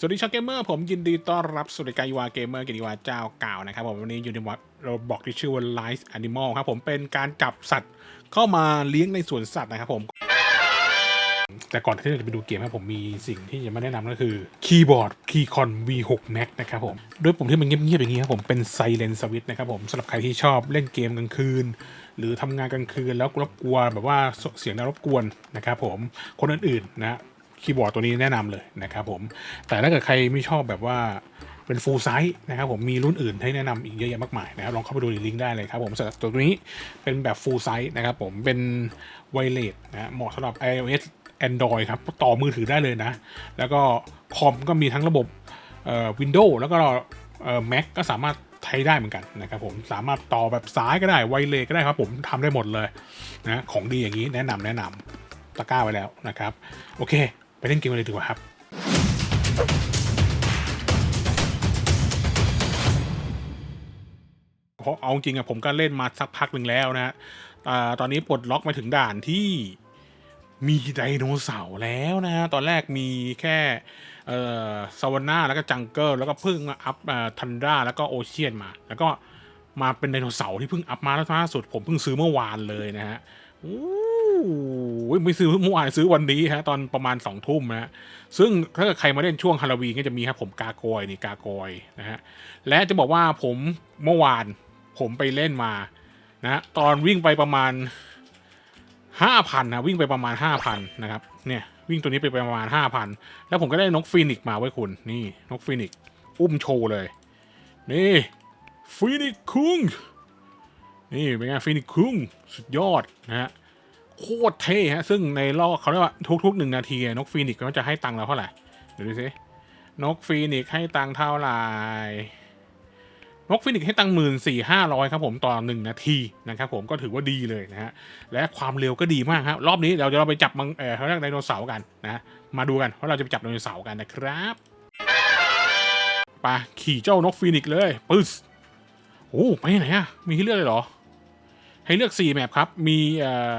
สวัสดีชาวเกมเมอร์ผมยินดีต้อนรับสู่รายการวาเกมเมอร์กินอีวาเจ้าเก่านะครับผมวันนี้อยู่ในวัดเราบอกที่ชื่อว่า Life Animal ครับผมเป็นการจับสัตว์เข้ามาเลี้ยงในสวนสัตว์นะครับผม แต่ก่อนที่เราจะไปดูเกมครับผมมีสิ่งที่จะมาแนะนำก็คือคีย์บอร์ด Keycon V6 Max นะครับผมด้วยปุ่มที่มันเงียบๆอย่างนี้ครับผมเป็น Silent Switch นะครับผมสำหรับใครที่ชอบเล่นเกมกลางคืน หรือทำงานกลางคืนแล้วรบกวนแบบว่าเสียงดังรบกวนนะครับผมคนอื่นๆนะ คีย์บอร์ดตัวนี้แนะนำเลยนะครับผม แต่ถ้าเกิดใครไม่ชอบแบบว่าเป็นฟูลไซส์นะครับผมมีรุ่นอื่นให้แนะนำอีกเยอะแยะมากมายนะครับลองเข้าไปดูในลิงก์ได้เลยครับผมสำหรับตัวนี้เป็นแบบฟูลไซส์นะครับผมเป็นไวเลสนะเหมาะสำหรับ iOS Android ครับต่อมือถือได้เลยนะ แล้วก็คอมก็มีทั้งระบบเอ่อ Windows แล้วก็เอ่อ Mac ก็สามารถใช้ได้เหมือนกันนะครับผมสามารถต่อแบบซ้ายก็ได้ไวเลสก็ได้ครับผมทำได้หมดเลยนะของดีอย่างนี้แนะนำแนะนำตะกร้าไว้แล้วนะครับ โอเค ไปเล่นเกมกันเลยดีกว่าครับ เพราะเอาจริงอะผมก็เล่นมาสักพักหนึ่งแล้วนะฮะตอนนี้ปลดล็อกมาถึงด่านที่มีไดโนเสาร์แล้วนะฮะ ตอนแรกมีแค่เอ่อซาวาน่าแล้วก็จังเกิลแล้วก็เพิ่งมาอัพทันดราแล้วก็โอเชียนมา แล้วก็มาเป็นไดโนเสาร์ที่เพิ่งอัพมาแล้วล่าสุด ผมเพิ่งซื้อเมื่อวานเลยนะฮะ ไม่ซื้อเมื่อวานซื้อวันนี้ฮะตอนประมาณสองทุ่มนะฮะซึ่งถ้าเกิดใครมาเล่นช่วงฮาโลวีนก็จะมีครับผมกากอยนี่กากอยนะฮะและจะบอกว่าผมเมื่อวานผมไปเล่นมานะตอนวิ่งไปประมาณห้าพันนะวิ่งไปประมาณห้าพันนะครับเนี่ยวิ่งตัวนี้ไปประมาณห้าพันแล้วผมก็ได้นกฟีนิกมาไว้คุณนี่นกฟีนิกอุ้มโชว์เลย นี่ฟีนิกคุงนี่เป็นไงฟีนิกคุงสุดยอดนะฮะ โคตรเท่ฮะ ซึ่งในรอบเขาเรียกว่าทุกๆหนึ่งนาที นกฟีนิกซ์ก็จะให้ตังค์เราเท่าไหร่เดี๋ยวดูสินกฟีนิกซ์ให้ตังค์เท่าไหร่นกฟินิกให้ตังหมื่นสี่ห้าร้อยครับผมต่อหนึ่งนาทีนะครับผมก็ถือว่าดีเลยนะฮะและความเร็วก็ดีมากครับรอบนี้เราจะเราไปจับมังเออเขาเรียกไดโนเสาร์กันนะมาดูกันว่าเราจะไปจับไดโนเสาร์กันนะครับไปขี่เจ้านกฟินิกเลยปึ๊สโอ้ไปไหนอะมีให้เลือกเลยเหรอ ให้เลือกสี่แมปครับมีเอ่อ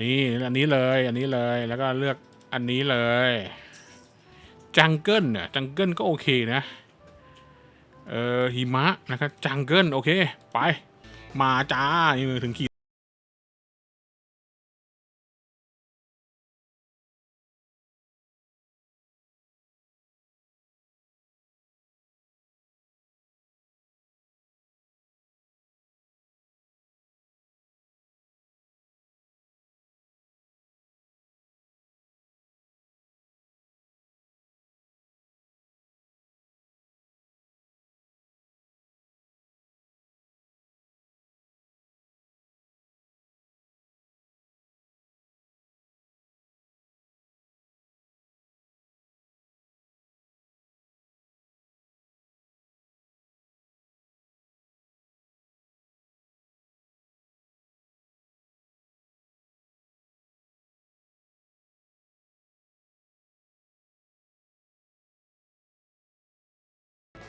นี่อันนี้เลยอันนี้เลยแล้วก็เลือกอันนี้เลยจังเกิลเนี่ยจังเกิลก็โอเคนะ เออหิมะนะครับจังเกิลโอเค ไป มาจ้านี่ถึงขี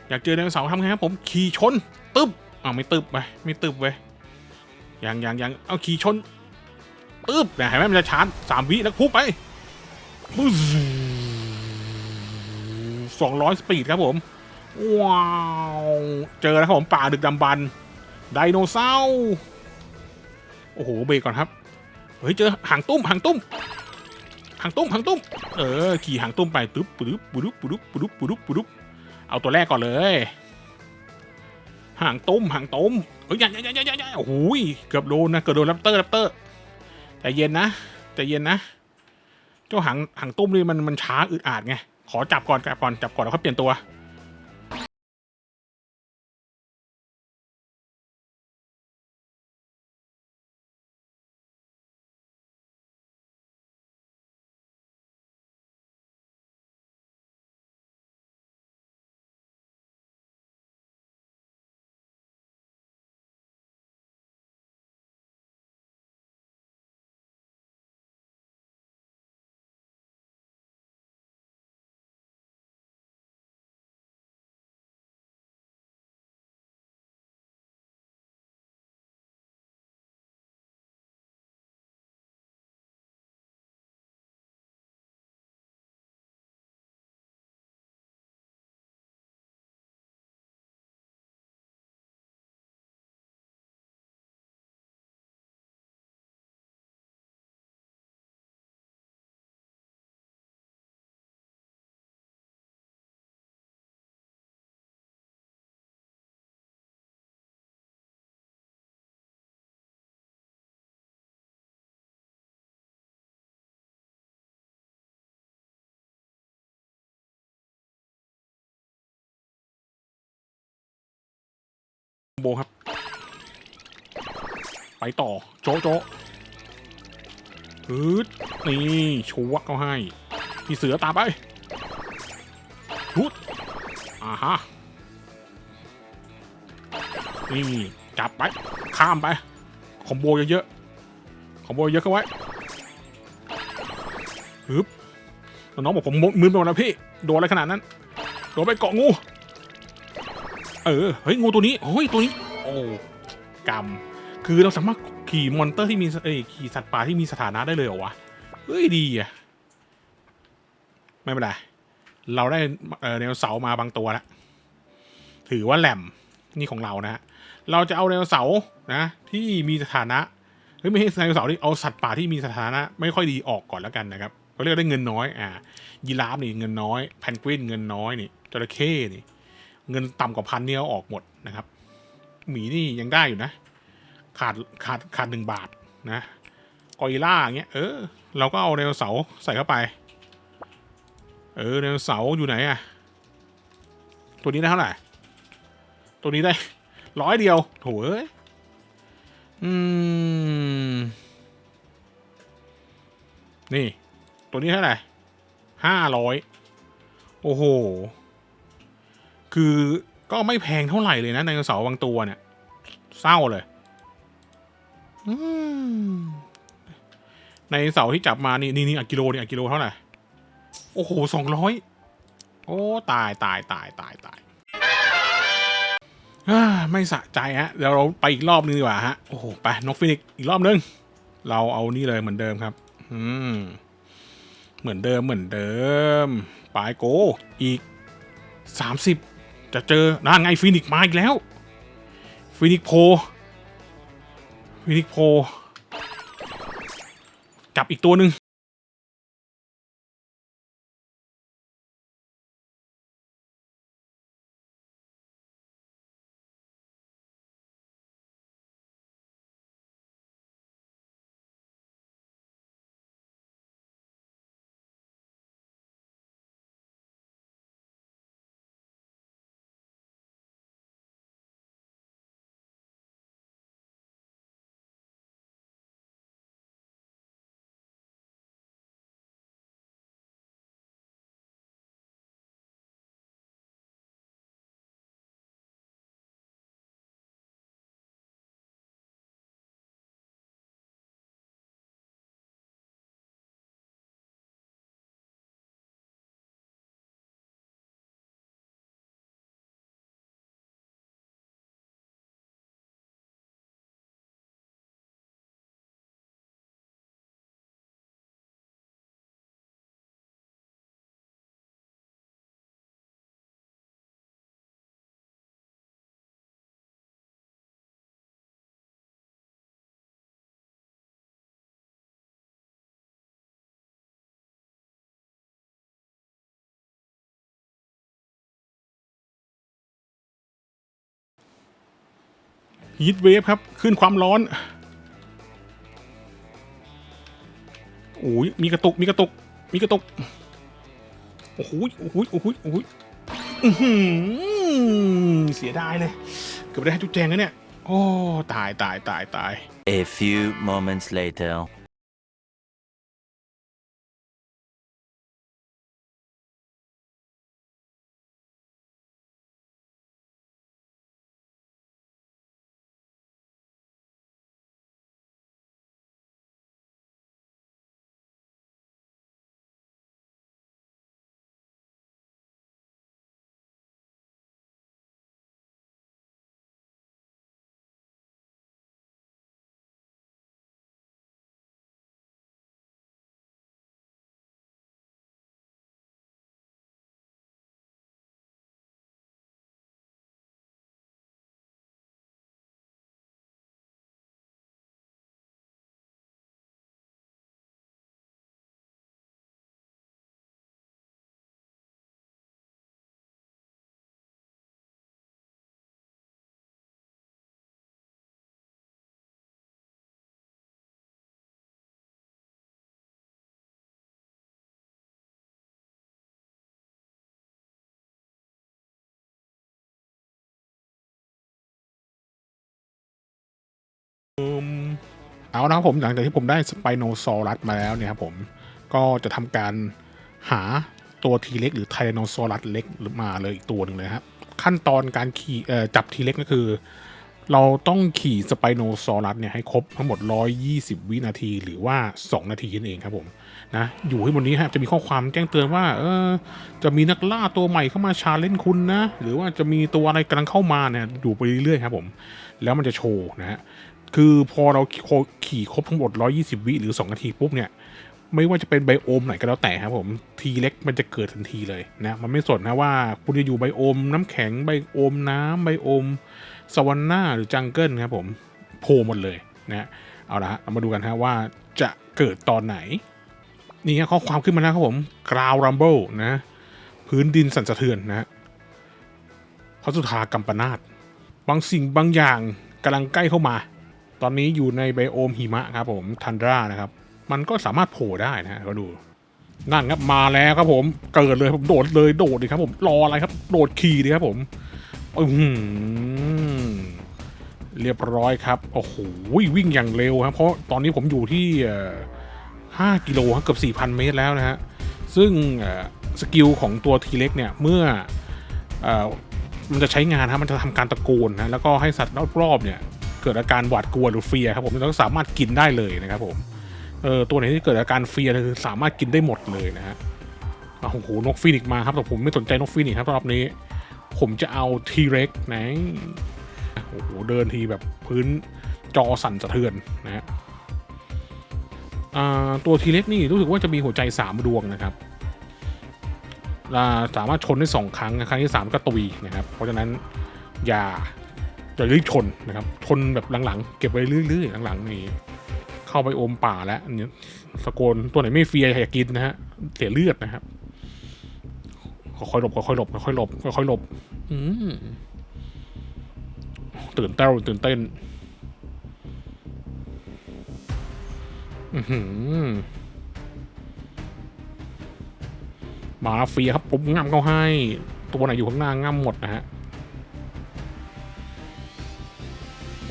อยากเจอไดโนเสาร์ทำไงครับผมขี่ชนตึบอ้าวไม่ตึบไปไม่ตึบเว้ยยังยังอยังเอาขี่ชนตึบเนี่ยเห็นไหมมันจะชาร์จสามวิแล้วพุ่งไปบึ้สองร้อยสปีดครับผม ว้าว เจอแล้วครับผมป่าดึกดำบรรไดโนเสาร์โอ้โหเบรกก่อนครับเฮ้ยเจอหางตุ้มหางตุ้มหางตุ้มหางตุ้ม เออขี่หางตุ้มไปตึ๊บปุ๊บปุ๊บปุ๊บปุ๊บปุ๊บปุ๊บปุ๊บ เอาตัวแรกก่อนเลย ห่างตุ้มห่างตุ้มเฮ้ยยันยันยันยันยันโอ้โหเกือบโดนนะเกือบโดนแรปเตอร์แรปเตอร์ใจเย็นนะใจเย็นนะ เจ้าหางหางตุ้มนี่มันมันช้าอึดอัดไงขอจับก่อนจับก่อนจับก่อนแล้วค่อยเปลี่ยนตัว โบครับ ไปต่อ โจะโจะฮึดนี่ชัวเขาให้ พี่เสือตามไปฮึดอ่าฮะ นี่ จับไป ข้ามไป คอมโบเยอะๆ คอมโบเยอะเข้าไว้ฮึบน้องบอกผมมึนไปหมดแล้วพี่ โดนอะไรขนาดนั้น โดนไปเกาะงู เออเฮ้ยงูตัวนี้เฮ้ยตัวนี้ โอ้กรรมคือเราสามารถขี่มอนเตอร์ที่มีเอ้ยขี่สัตว์ป่าที่มีสถานะได้เลยเหรอวะเฮ้ยดีอะไม่เป็นไรเราได้เอ่อแนวเสามาบางตัวแล้วถือว่าแหลมนี่ของเรานะฮะเราจะเอาไดโนเสานะ ที่มีสถานะเฮ้ยไม่ใช่ไดโนเสาที่เอาสัตว์ป่าที่มีสถานะ ไม่ค่อยดีออกก่อนแล้วกันนะครับเขาเรียกได้เงินน้อยอ่ายีราฟนี่เงินน้อยแพนกวินเงินน้อยนี่จระเข้นี่ เงินต่ำกว่าพันเนี่ยเอาออกหมดนะครับ หมีนี่ยังได้อยู่นะ ขาดขาดขาดหนึ่งบาทนะกอริล่าอย่างเงี้ยเออเราก็เอาไดโนเสาร์ใส่เข้าไป เออไดโนเสาร์อยู่ไหนอะตัวนี้ได้เท่าไหร่ ตัวนี้ได้ร้อยเดียวโถเอ้ยอืมนี่ ตัวนี้เท่าไหร่ห้าร้อยโอ้โห คือก็ไม่แพงเท่าไหร่เลยนะไดโนเสาร์บางตัวเนี่ย เศร้าเลยในเสาที่จับมานี่นี่นี่อะกิโลนี่อะกิโลเท่าไหร่ โอ้โหสองร้อยโอ้ตายตายตายตายตายไม่สะใจฮะเดี๋ยวเราไปอีกรอบนึงดีกว่าฮะโอ้โหไปนกฟินิกซ์อีกรอบนึง เราเอานี่เลยเหมือนเดิมครับ อืมเหมือนเดิมเหมือนเดิม ปลายโกอีกสามสิบ จะเจอนั่นไงฟินิกมาอีกแล้ว ฟินิกโพ ฟินิกโพ จับอีกตัวหนึ่ง ฮีทเวฟครับ ขึ้นความร้อนโอ้ยมีกระตุก มีกระตุก มีกระตุก โอ้โหโอ้โหโอ้โหโอ้โหอื้อหือเสียดายเลย เกือบได้ให้จุดแจงแล้วเนี่ย โอ้ ตายตายตายตาย A few moments later. เอานะครับผมหลังจากที่ผมได้สไปโนซอรัสมาแล้วเนี่ยครับผมก็จะทำการหาตัวทีเล็กหรือไทแรโนซอรัสเล็กมาเลยอีกตัวหนึ่งเลยครับขั้นตอนการขี่จับทีเล็กก็คือ เราต้องขี่สไปโนซอรัสเนี่ยให้ครบทั้งหมด 120 วินาทีหรือว่า 2 นาทีนั่นเองครับผมนะอยู่ให้บนนี้ครับจะมีข้อความแจ้งเตือนว่าเออจะมีนักล่าตัวใหม่เข้ามาชาเลนคุณนะ หรือว่าจะมีตัวอะไรกำลังเข้ามาเนี่ยอยู่ไปเรื่อยๆครับผม แล้วมันจะโชว์นะฮะ คือพอเราขี่ครบทั้งหมด 120 วิหรือ 2 นาทีปุ๊บเนี่ย ไม่ว่าจะเป็นไบโอมไหนก็แล้วแต่ครับผมทีเล็กมันจะเกิดทันทีเลยนะ มันไม่สนนะว่าคุณจะอยู่ไบโอม น้ำแข็งไบโอมน้ำไบโอมสวรรค์หน้าหรือจังเกิลครับผมโผล่หมดเลยนะเอาละเรามาดูกันฮะว่าจะเกิดตอนไหน นี่ฮะข้อความขึ้นมาแล้วครับผม ground rumble นะพื้นดินสั่นสะเทือนนะพระสุธากำปนาตบางสิ่งบางอย่างกำลังใกล้เข้ามา ตอนนี้อยู่ในไบโอมหิมะครับผมทันดรานะครับ มันก็สามารถโผล่ได้นะก็ดู นั่นครับมาแล้วครับผมเกิดเลยผมโดดเลยโดดเลยครับผมรออะไรครับ โดดขี่เลยครับผมอือหือเรียบร้อยครับโอ้โหวิ่งอย่างเร็วครับ เพราะตอนนี้ผมอยู่ที่เอ่อ5กิโลครับเกือบ4,000เมตรแล้วนะฮะซึ่งสกิลของตัวทีเล็กเนี่ยเมื่ออมันจะใช้งานครับมันจะทำการตะโกนนะแล้วก็ให้สัตว์รอบๆเนี่ย เกิดอาการหวาดกลัวหรือเฟียครับผมแล้วก็สามารถกินได้เลยนะครับผมเออตัวไหนที่เกิดอาการเฟียคือสามารถกินได้หมดเลยนะฮะโอ้โหนกฟีนิกมาครับแต่ผมไม่สนใจนกฟีนิกครับรอบนี้ ผมจะเอาทีเร็กนะโอ้โหเดินทีแบบพื้นจอสั่นสะเทือนนะฮะตัวทีเร็กนี่รู้สึกว่าจะมีหัวใจสามดวงนะครับสามารถชนได้สองครั้ง ครั้งที่สามก็ตุยนะครับ เพราะฉะนั้นอย่า อย่ารีบชนนะครับ ชนแบบหลังๆ เก็บไว้เรื่อยๆหลังๆนี่เข้าไปโอมป่าแล้วนนี้สะโกนตัวไหนไม่เฟียอยากินนะฮะเสียเลือดนะครับค่อยๆหลบค่อยๆหลบค่อยๆหลบค่อยๆหลบอืมตื่นเต้นตื่นเต้นอือหือมาเฟียครับปุ๊บง่ำเขาให้ ตัวไหนอยู่ข้างหน้าง่ำหมดนะฮะ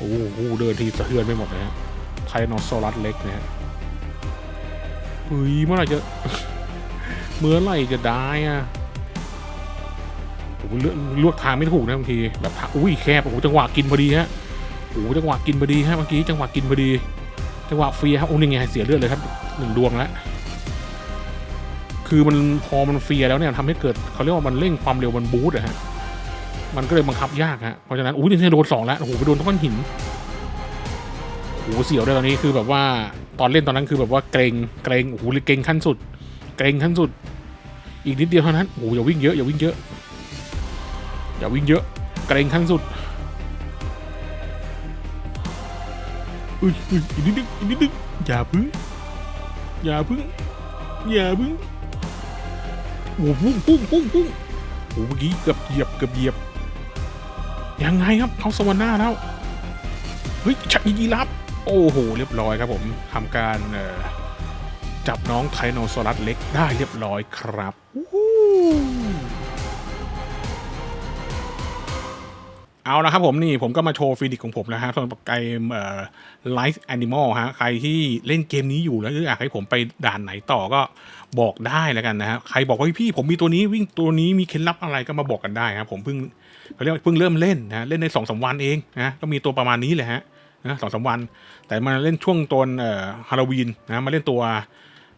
อ้โหเดินทีสะเทือนไปหมดเลยฮะไทนอซอรัสเล็กนะฮะเฮ้ยเมื่อไหร่จะเมื่อไหร่จะได้อะโอ้โหเลือกเลือกทางไม่ถูกนะบางทีแบบอุ้ยแคบโอ้โหจังหวะกินพอดีฮะโอ้โหจังหวะกินพอดีฮะเมื่อกี้จังหวะกินพอดีจังหวะเฟียครับโอ้นี่ไงเสียเลือดเลยครับหนึ่งดวงแล้วคือมันพอมันเฟียแล้วเนี่ยทำให้เกิดเขาเรียกว่ามันเร่งความเร็วมันบูสต์อะฮะ มันก็เลยบังคับยากฮะเพราะฉะนั้นอุ้ยนี่โดนสองแล้วโอ้โหไปโดนก้อนหินโอ้โหเสียวด้วยตอนนี้คือแบบว่าตอนเล่นตอนนั้นคือแบบว่าเกรงเกรงโอ้โหเกรงขั้นสุด เกรงขั้นสุด อีกนิดเดียวเท่านั้นโอ้โหอย่าวิ่งเยอะอย่าวิ่งเยอะอย่าวิ่งเยอะเกรงขั้นสุดอุ้ยอุ้ยอีกนิดนึงอีกนิดนึงอย่าพึ่งอย่าพึ่งอย่าพึ่งโอ้โหพุ่งพุ่งพุ่งพุ่งโอ้โหเมื่อกี้เกือบเหยียบเกือบเหยียบ ยังไงครับเขาสวรรค์หน้าแล้วเฮ้ยชักยีรับโอ้โหเรียบร้อยครับผมทำการจับน้องไทโนซอรัสเล็กได้เรียบร้อยครับวู้เอาละครับผมนี่ผมก็มาโชว์ฟีนิกของผมแล้วฮะสำหรับเกมเอ่อ Life Animal ฮะใครที่เล่นเกมนี้อยู่แล้วอยากให้ผมไปด่านไหนต่อก็บอกได้แล้วกันนะฮะใครบอกว่าพี่ผมมีตัวนี้วิ่งตัวนี้มีเคล็ดลับอะไรก็มาบอกกันได้ครับผมเพิ่ง เขาเรียกว่าเพิ่งเริ่มเล่นนะเล่นในสองสามวันเองนะก็มีตัวประมาณนี้เลยฮะนะสองสามวัน แต่มาเล่นช่วงตอนเอ่อฮาโลวีนนะมาเล่นตัว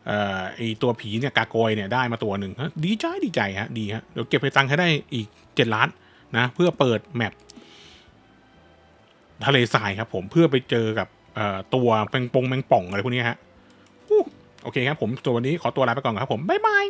เอ่อไอตัวผีเนี่ยกากอยเนี่ยได้มาตัวหนึ่งดีใจดีใจฮะดีฮะเดี๋ยวเก็บไปตังค์ให้ได้อีกเจ็ดล้านนะเพื่อเปิดแมปทะเลทรายครับผมเพื่อไปเจอกับตัวแมงปงแมงป่องอะไรพวกนี้ฮะโอเคครับผมตัววันนี้ขอตัวลาไปก่อนครับผม บ๊ายบาย